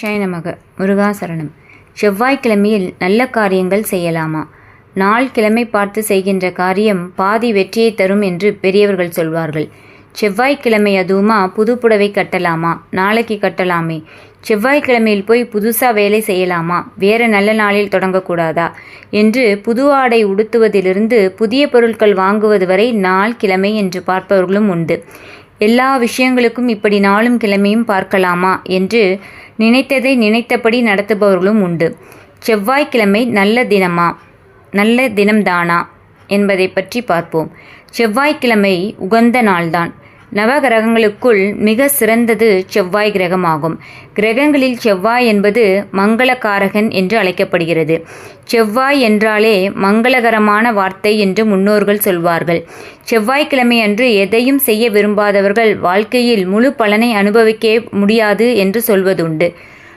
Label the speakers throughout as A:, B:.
A: ஷாய் நமக முருகாசரணம். செவ்வாய்க்கிழமையில் நல்ல காரியங்கள் செய்யலாமா? நாள் கிழமை பார்த்து செய்கின்ற காரியம் பாதி வெற்றியை தரும் என்று பெரியவர்கள் சொல்வார்கள். செவ்வாய்க்கிழமை அதுவுமா புது புடவை கட்டலாமா? நாளைக்கு கட்டலாமே. செவ்வாய்க்கிழமையில் போய் புதுசாக வேலை செய்யலாமா? வேறு நல்ல நாளில் தொடங்கக்கூடாதா? என்று புது ஆடை உடுத்துவதிலிருந்து புதிய பொருட்கள் வாங்குவது வரை நாள் கிழமை என்று பார்ப்பவர்களும் உண்டு. எல்லா விஷயங்களுக்கும் இப்படி நாளும் கிழமையும் பார்க்கலாமா என்று நினைத்ததை நினைத்தபடி நடத்துபவர்களும் உண்டு. செவ்வாய்க்கிழமை நல்ல தினமா? நல்ல தினம்தானா? என்பதை பற்றி பார்ப்போம். செவ்வாய்க்கிழமை உகந்த நாள்தான். நவகிரகங்களுக்குள் மிக சிறந்தது செவ்வாய் கிரகமாகும். கிரகங்களில் செவ்வாய் என்பது மங்களகாரகன் என்று அழைக்கப்படுகிறது. செவ்வாய் என்றாலே மங்களகரமான வார்த்தை என்று முன்னோர்கள் சொல்வார்கள். செவ்வாய்க்கிழமை அன்று எதையும் செய்ய விரும்பாதவர்கள் வாழ்க்கையில் முழு பலனை அனுபவிக்க முடியாது என்று சொல்வதுண்டு.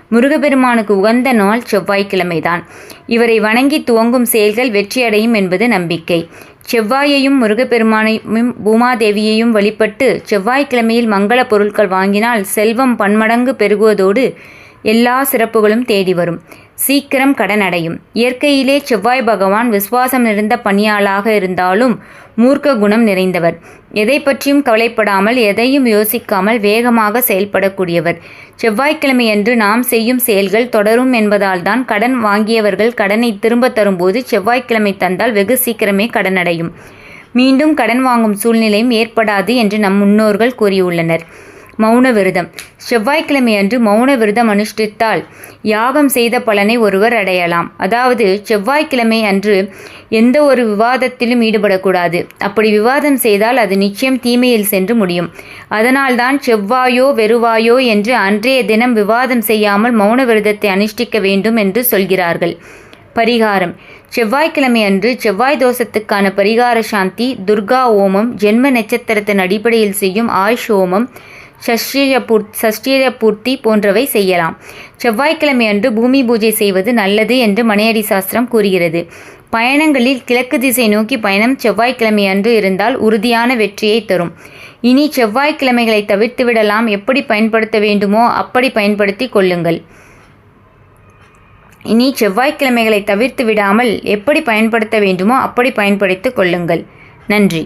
A: முருகப்பெருமானுக்கு உகந்த நாள் செவ்வாய்க்கிழமைதான். இவரை வணங்கி துவங்கும் செயல்கள் வெற்றியடையும் என்பது நம்பிக்கை. செவ்வாயையும் முருகப்பெருமானையும் பூமாதேவியையும் வழிபட்டு செவ்வாய்க்கிழமையில் மங்கள பொருட்கள் வாங்கினால் செல்வம் பன்மடங்கு பெருகுவதோடு எல்லா சிறப்புகளும் தேடி வரும். சீக்கிரம் கடன் அடையும் இயற்கையிலே செவ்வாய் பகவான் விசுவாசம் நிறைந்த பணியாளாக இருந்தாலும் மூர்க்க குணம் நிறைந்தவர். எதை பற்றியும் கவலைப்படாமல் எதையும் யோசிக்காமல் வேகமாக செயல்படக்கூடியவர். செவ்வாய்க்கிழமையன்று நாம் செய்யும் செயல்கள் தொடரும் என்பதால் தான் கடன் வாங்கியவர்கள் கடனை திரும்ப தரும்போது செவ்வாய்க்கிழமை தந்தால் வெகு சீக்கிரமே கடன் அடையும் மீண்டும் கடன் வாங்கும் சூழ்நிலையும் ஏற்படாது என்று நம் முன்னோர்கள் கூறியுள்ளனர். மௌன விரதம் செவ்வாய்க்கிழமை அன்று மௌன விரதம் அனுஷ்டித்தால் யாகம் செய்த பலனை ஒருவர் அடையலாம். அதாவது செவ்வாய்க்கிழமை அன்று எந்த ஒரு விவாதத்திலும் ஈடுபடக்கூடாது. அப்படி விவாதம் செய்தால் அது நிச்சயம் தீமையில் சென்று முடியும். அதனால்தான் செவ்வாயோ வெறுவாயோ என்று அன்றைய தினம் விவாதம் செய்யாமல் மௌன விரதத்தை அனுஷ்டிக்க வேண்டும் என்று சொல்கிறார்கள். பரிகாரம். செவ்வாய்க்கிழமை அன்று செவ்வாய் தோஷத்துக்கான பரிகார சாந்தி துர்கா ஓமம் ஜென்ம நட்சத்திரத்தின் அடிப்படையில் செய்யும் ஆயுஷ் ஓமம் சஷ்டீர பூர் சஷ்டீர பூர்த்தி போன்றவை செய்யலாம். செவ்வாய்க்கிழமை அன்று பூமி பூஜை செய்வது நல்லது என்று மனையடி சாஸ்திரம் கூறுகிறது. பயணங்களில் கிழக்கு திசை நோக்கி பயணம் செவ்வாய்க்கிழமை அன்று இருந்தால் உறுதியான வெற்றியை தரும். இனி செவ்வாய்க்கிழமைகளை தவிர்த்து விடலாம். எப்படி பயன்படுத்த வேண்டுமோ அப்படி பயன்படுத்தி கொள்ளுங்கள். இனி செவ்வாய்க்கிழமைகளை தவிர்த்து விடாமல் எப்படி பயன்படுத்த வேண்டுமோ அப்படி பயன்படுத்திக் கொள்ளுங்கள். நன்றி.